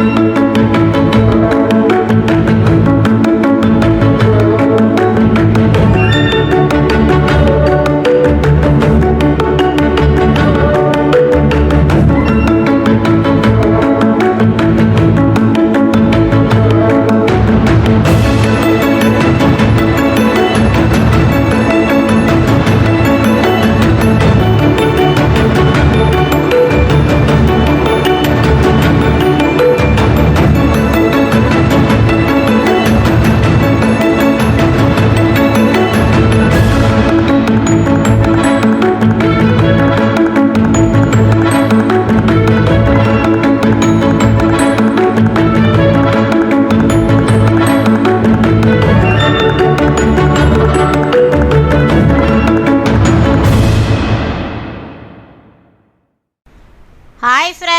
Hi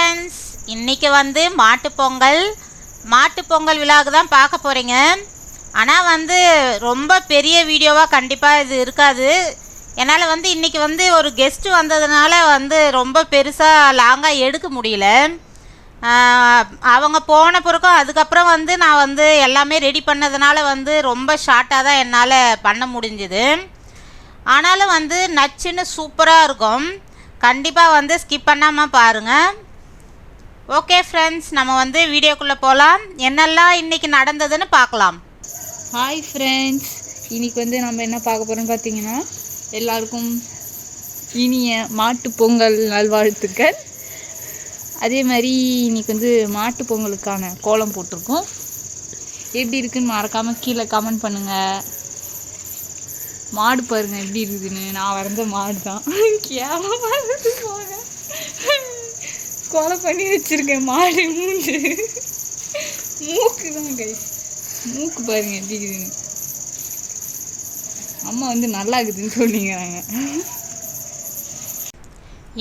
friends இன்னைக்கு வந்து மாட்டுப்பொங்கல் மாட்டுப்பொங்கல் விழாவுக்கு தான் பார்க்க போகிறீங்க ஆனால் வந்து ரொம்ப பெரிய வீடியோவாக கண்டிப்பாக இது இருக்காது. என்னால் வந்து இன்றைக்கி வந்து ஒரு கெஸ்ட்டு வந்ததுனால வந்து ரொம்ப பெருசாக லாங்காக எடுக்க முடியல. அவங்க போன பிறக்கும் அதுக்கப்புறம் வந்து நான் வந்து எல்லாமே ரெடி பண்ணதுனால வந்து ரொம்ப ஷார்ட்டாக தான் என்னால் பண்ண முடிஞ்சுது. ஆனாலும் வந்து நச்சுன்னு சூப்பராக இருக்கும். கண்டிப்பாக வந்து ஸ்கிப் பண்ணாமல் பாருங்கள் ஓகே ஃப்ரெண்ட்ஸ் நம்ம வந்து வீடியோக்குள்ளே போகலாம் என்னெல்லாம் இன்றைக்கி நடந்ததுன்னு பார்க்கலாம். ஹாய் ஃப்ரெண்ட்ஸ் இன்னைக்கு வந்து நம்ம என்ன பார்க்க போகிறோம்னு பார்த்தீங்கன்னா எல்லாருக்கும் இனிய மாட்டு பொங்கல் நல்வாழ்த்துக்கள். அதே மாதிரி இன்னைக்கு வந்து மாட்டுப் பொங்கலுக்கான கோலம் போட்டிருக்கோம். எப்படி இருக்குன்னு மறக்காமல் கீழே கமெண்ட் பண்ணுங்கள் மாடு பாருங்கள் எப்படி இருக்குதுன்னு. நான் வரைஞ்ச மாடு தான் கேவலமாக இருக்குது போங்க. கொலை பண்ணி வச்சுருக்கேன். மாடு மூஞ்சு. மூக்கு தான் கை மூக்கு பாருங்க எப்படி இருக்குதுன்னு. அம்மா வந்து நல்லா இருக்குதுன்னு சொல்லிங்கிறாங்க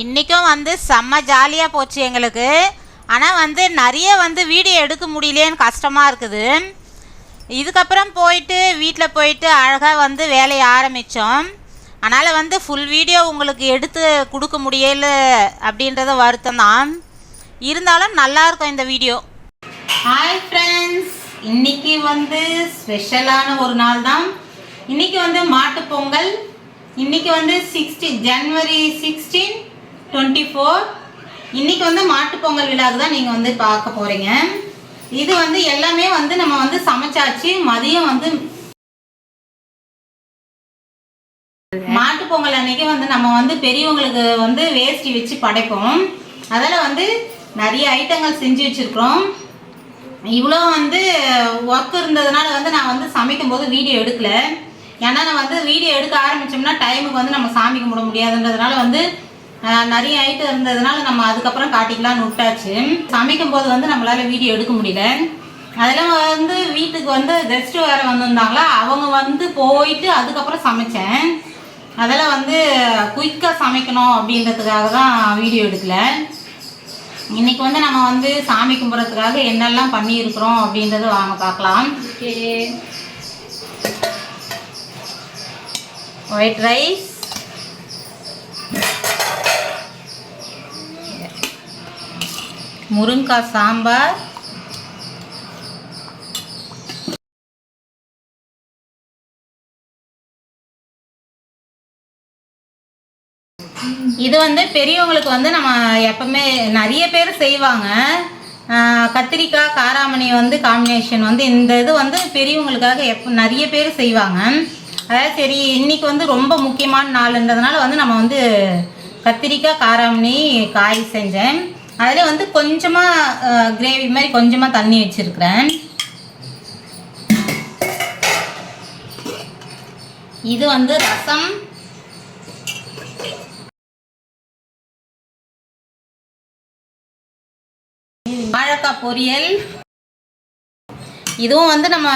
இன்றைக்கும் வந்து செம்ம ஜாலியாக போச்சு எங்களுக்கு. ஆனால் வந்து நிறைய வந்து வீடியோ எடுக்க முடியலையேன்னு கஷ்டமாக இருக்குது. இதுக்கப்புறம் போயிட்டு வீட்டில் போயிட்டு அழகாக வந்து வேலையை ஆரம்பித்தோம் அதனால் வந்து ஃபுல் வீடியோ உங்களுக்கு எடுத்து கொடுக்க முடியல அப்படின்றத வருத்தம் தான். இருந்தாலும் நல்லாயிருக்கும் இந்த வீடியோ ஹாய் ஃப்ரெண்ட்ஸ் இன்னைக்கு வந்து ஸ்பெஷலான ஒரு நாள் தான். இன்னைக்கு வந்து மாட்டு பொங்கல். இன்னைக்கு வந்து sixteen January sixteen twenty four இன்னைக்கு வந்து மாட்டு பொங்கல் விழாவுக்கு தான் நீங்கள் வந்து பார்க்க போகிறீங்க இது வந்து எல்லாமே வந்து நம்ம வந்து சமைச்சாச்சு. மதியம் வந்து நம்ம வந்து பெரியவங்களுக்கு வந்து வேஷ்டி வச்சு படைப்போம். அதில் வந்து நிறைய ஐட்டங்கள் செஞ்சு வச்சுருக்குறோம். இவ்வளோ வந்து ஒர்க் இருந்ததுனால வந்து நான் வந்து சமைக்கும் போது வீடியோ எடுக்கல. ஏன்னா நான் வந்து வீடியோ எடுக்க ஆரம்பித்தோம்னா டைமுக்கு வந்து நம்ம சாமி கும்பிட முடியாதுன்றதுனால வந்து நிறைய ஐட்டம் இருந்ததுனால நம்ம அதுக்கப்புறம் காட்டிக்கலாம்னு விட்டாச்சு. சமைக்கும் போது வந்து நம்மளால வீடியோ எடுக்க முடியல. அதெல்லாம் வந்து வீட்டுக்கு வந்து கெஸ்ட்டு வேறு வந்திருந்தாங்களா? அவங்க வந்து போயிட்டு அதுக்கப்புறம் சமைச்சேன். அதெல்லாம் வந்து குயிக்காக சமைக்கணும் அப்படின்றதுக்காக தான் வீடியோ எடுக்கல. இன்னைக்கு வந்து நம்ம வந்து சாமி கும்பிட்றதுக்காக என்னெல்லாம் பண்ணியிருக்கிறோம் அப்படின்றத வாங்க பார்க்கலாம். ஒயிட் ரைஸ் முருங்காய் சாம்பார். இது வந்து பெரியவங்களுக்கு வந்து நம்ம எப்பவுமே நிறைய பேர் செய்வாங்க. கத்திரிக்காய் காராமணி வந்து காம்பினேஷன் வந்து இந்த இது வந்து பெரியவங்களுக்காக எப்போ நிறைய பேர் செய்வாங்க. அதாவது சரி இன்றைக்கி வந்து ரொம்ப முக்கியமான நாளுன்றதுனால வந்து நம்ம வந்து கத்திரிக்காய் காராமணி காய் செஞ்சேன். அதில் வந்து கொஞ்சமாக கிரேவி மாதிரி கொஞ்சமாக தண்ணி வச்சுருக்கிறேன். இது வந்து ரசம் வாழைக்காய் பொரியல். இதுவும் வந்து நம்ம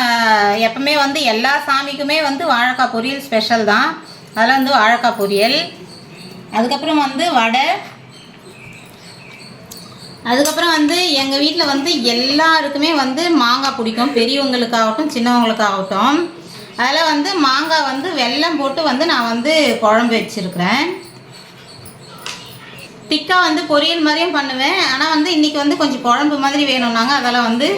எப்பவுமே வந்து எல்லா சாமிக்குமே வந்து வாழைக்காய் பொரியல் ஸ்பெஷல் தான். அதில் வந்து வாழைக்காய் பொரியல். அதுக்கப்புறம் வந்து வடை. அதுக்கப்புறம் வந்து எங்கள் வீட்டில் வந்து எல்லாருக்குமே வந்து மாங்காய் பிடிக்கும். பெரியவங்களுக்காகட்டும் சின்னவங்களுக்காகட்டும். அதில் வந்து மாங்காய் வந்து வெல்லம் போட்டு வந்து நான் வந்து குழம்பு வச்சுருக்கிறேன். திக்கா வந்து பொரியல் மாதிரியும் பண்ணுவேன். ஆனால் வந்து இன்றைக்கி வந்து கொஞ்சம் குழம்பு மாதிரி வேணும்னாங்க. அதெல்லாம் வந்து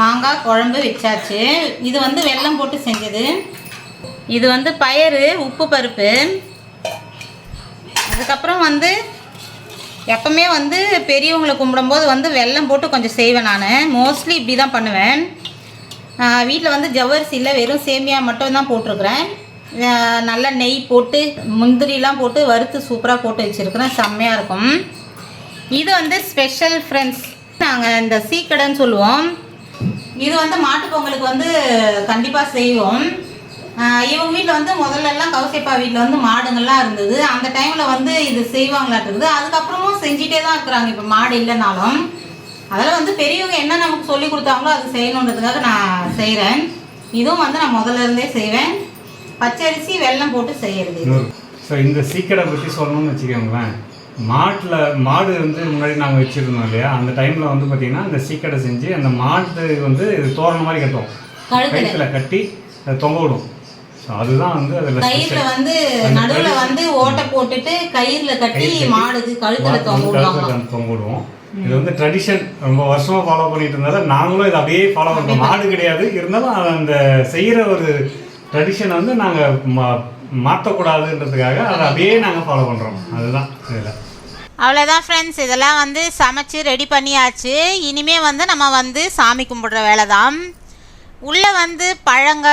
மாங்காய் குழம்பு வச்சாச்சு. இது வந்து வெல்லம் போட்டு செஞ்சது. இது வந்து பயறு உப்பு பருப்பு. அதுக்கப்புறம் வந்து எப்பவுமே வந்து பெரியவங்களை கும்பிடும்போது வந்து வெல்லம் போட்டு கொஞ்சம் செய்வேன் நான். மோஸ்ட்லி இப்படி தான் பண்ணுவேன் வீட்டில் வந்து ஜவ்வரிசி இல்லை வெறும் சேமியா மட்டும் தான் போட்டிருக்கிறேன். நல்லா நெய் போட்டு முந்திரிலாம் போட்டு வறுத்து சூப்பராக போட்டு வச்சுருக்குறேன். செம்மையாக இருக்கும். இது வந்து ஸ்பெஷல் ஃப்ரெண்ட்ஸ் நாங்கள் இந்த சீக்கடைன்னு சொல்லுவோம். இது வந்து மாட்டுப் பொங்கலுக்கு வந்து கண்டிப்பாக செய்வோம். இவங்க வீட்டில் வந்து முதல்லலாம் எல்லாம் வீட்டில் வந்து மாடுங்கள்லாம் இருந்தது. அந்த டைமில் வந்து இது செய்வாங்களாட்டுருக்குது அதுக்கப்புறமும் செஞ்சிட்டே தான் இருக்கிறாங்க. இப்போ மாடு இல்லைனாலும். அதில் வந்து பெரியவங்க என்ன நமக்கு சொல்லி கொடுத்தாங்களோ அது செய்யணுன்றதுக்காக நான் செய்கிறேன் இதுவும் வந்து நான் முதல்ல இருந்தே செய்வேன். பச்சரிசி வெல்லம் போட்டு செய்யறது. ஸோ இந்த சீக்கடை பற்றி சொல்லணும்னு வச்சுக்கோங்களேன். மாட்டில் மாடு வந்து முன்னாடி நாங்கள் வச்சுருந்தோம் இல்லையா? அந்த டைமில் வந்து பார்த்திங்கன்னா இந்த சீக்கடை செஞ்சு அந்த மாட்டு வந்து இது தோரணம் மாதிரி கட்டுவோம். கழுத்துல. கட்டி அதை தொங்க விடும் அதுதான் வந்து அதில் கயிறுல வந்து நடுவுல வந்து ஓட்டை போட்டுட்டு கயிறுல கட்டி மாடுக்கு கழுத்துல தொங்க விடுவோம். இது வந்து ட்ரெடிஷன் ரொம்ப வருஷமா ஃபாலோ பண்ணிட்டு இருந்தால நாங்களும் இதை அப்படியே ஃபாலோ பண்ணுறோம் மாடு கிடையாது. இருந்தாலும் அந்த செய்கிற ஒரு ட்ரெடிஷன் வந்து நாங்கள் மா மாற்றக்கூடாதுன்றதுக்காக அதை அப்படியே நாங்கள் ஃபாலோ பண்ணுறோம் அதுதான் இதில். அவ்வளோதான் ஃப்ரெண்ட்ஸ் இதெல்லாம் வந்து சமைச்சு ரெடி பண்ணியாச்சு. இனிமே வந்து நம்ம வந்து சாமி கும்பிடுற வேலை தான் உள்ளே வந்து பழங்க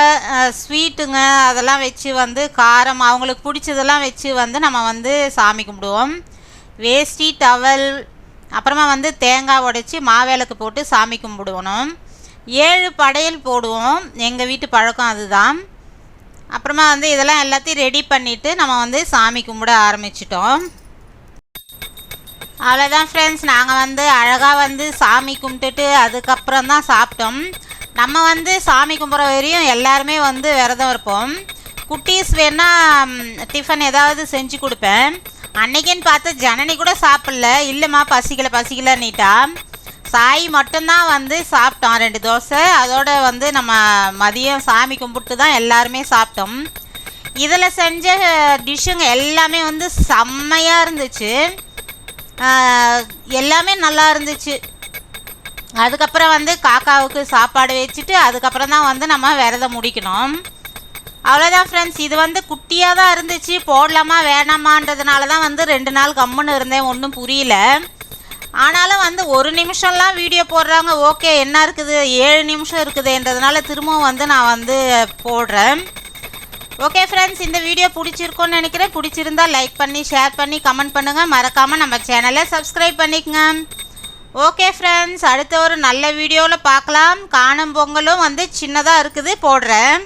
ஸ்வீட்டுங்க அதெல்லாம் வச்சு வந்து காரம் அவங்களுக்கு பிடிச்சதெல்லாம் வச்சு வந்து நம்ம வந்து சாமி கும்பிடுவோம். வேஷ்டி டவல் அப்புறமா வந்து தேங்காய் உடைச்சி மாவேலுக்கு போட்டு சாமி கும்பிடுவணும் ஏழு படையல் போடுவோம். எங்கள் வீட்டு பழக்கம் அதுதான். அப்புறமா வந்து இதெல்லாம் எல்லாத்தையும் ரெடி பண்ணிவிட்டு நம்ம வந்து சாமி கும்பிட ஆரம்பிச்சிட்டோம். அவ்வளோதான் ஃப்ரெண்ட்ஸ் நாங்கள் வந்து அழகாக வந்து சாமி கும்பிட்டுட்டு அதுக்கப்புறம் தான் சாப்பிட்டோம். நம்ம வந்து சாமி கும்பிட்ற வரையும் எல்லாருமே வந்து விரதம் இருப்போம். குட்டீஸ் வேணால் டிஃபன் ஏதாவது செஞ்சு கொடுப்பேன். அன்னைக்குன்னு பார்த்து ஜனனி கூட சாப்பிடல. இல்லைம்மா பசிக்கல பசிக்கலன்னிட்டா. சாய் மட்டும்தான் வந்து சாப்பிட்டோம். ரெண்டு தோசை அதோட வந்து நம்ம மதியம் சாமி கும்பிட்டு தான் எல்லாருமே சாப்பிட்டோம். இதில் செஞ்ச டிஷ்ஷுங்க எல்லாமே வந்து செம்மையாக இருந்துச்சு. எல்லாமே நல்லா இருந்துச்சு. அதுக்கப்புறம் வந்து காக்காவுக்கு சாப்பாடு வச்சுட்டு அதுக்கப்புறம் தான் வந்து நம்ம விரதம் முடிக்கணும். அவ்வளோதான் ஃப்ரெண்ட்ஸ் இது வந்து குட்டியாக தான் இருந்துச்சு. போடலாமா வேணாமான்றதுனால தான் வந்து ரெண்டு நாள் கம்முன்னு இருந்தேன். ஒன்றும் புரியல. ஆனாலும் வந்து ஒரு நிமிஷம்லாம் வீடியோ போடுறாங்க. ஓகே என்ன இருக்குது? ஏழு நிமிஷம் இருக்குதுன்றதுனால திரும்பவும் வந்து நான் வந்து போடுறேன். ஓகே ஃப்ரெண்ட்ஸ் இந்த வீடியோ பிடிச்சிருக்கோன்னு நினைக்கிறேன். பிடிச்சிருந்தா லைக் பண்ணி ஷேர் பண்ணி கமெண்ட் பண்ணுங்கள் மறக்காமல் நம்ம சேனலை சப்ஸ்கிரைப் பண்ணிக்கங்க. ஓகே ஃப்ரெண்ட்ஸ் அடுத்த ஒரு நல்ல வீடியோவில் பார்க்கலாம். காணும் பொங்கலும் வந்து சின்னதாக இருக்குது. போடுறேன்.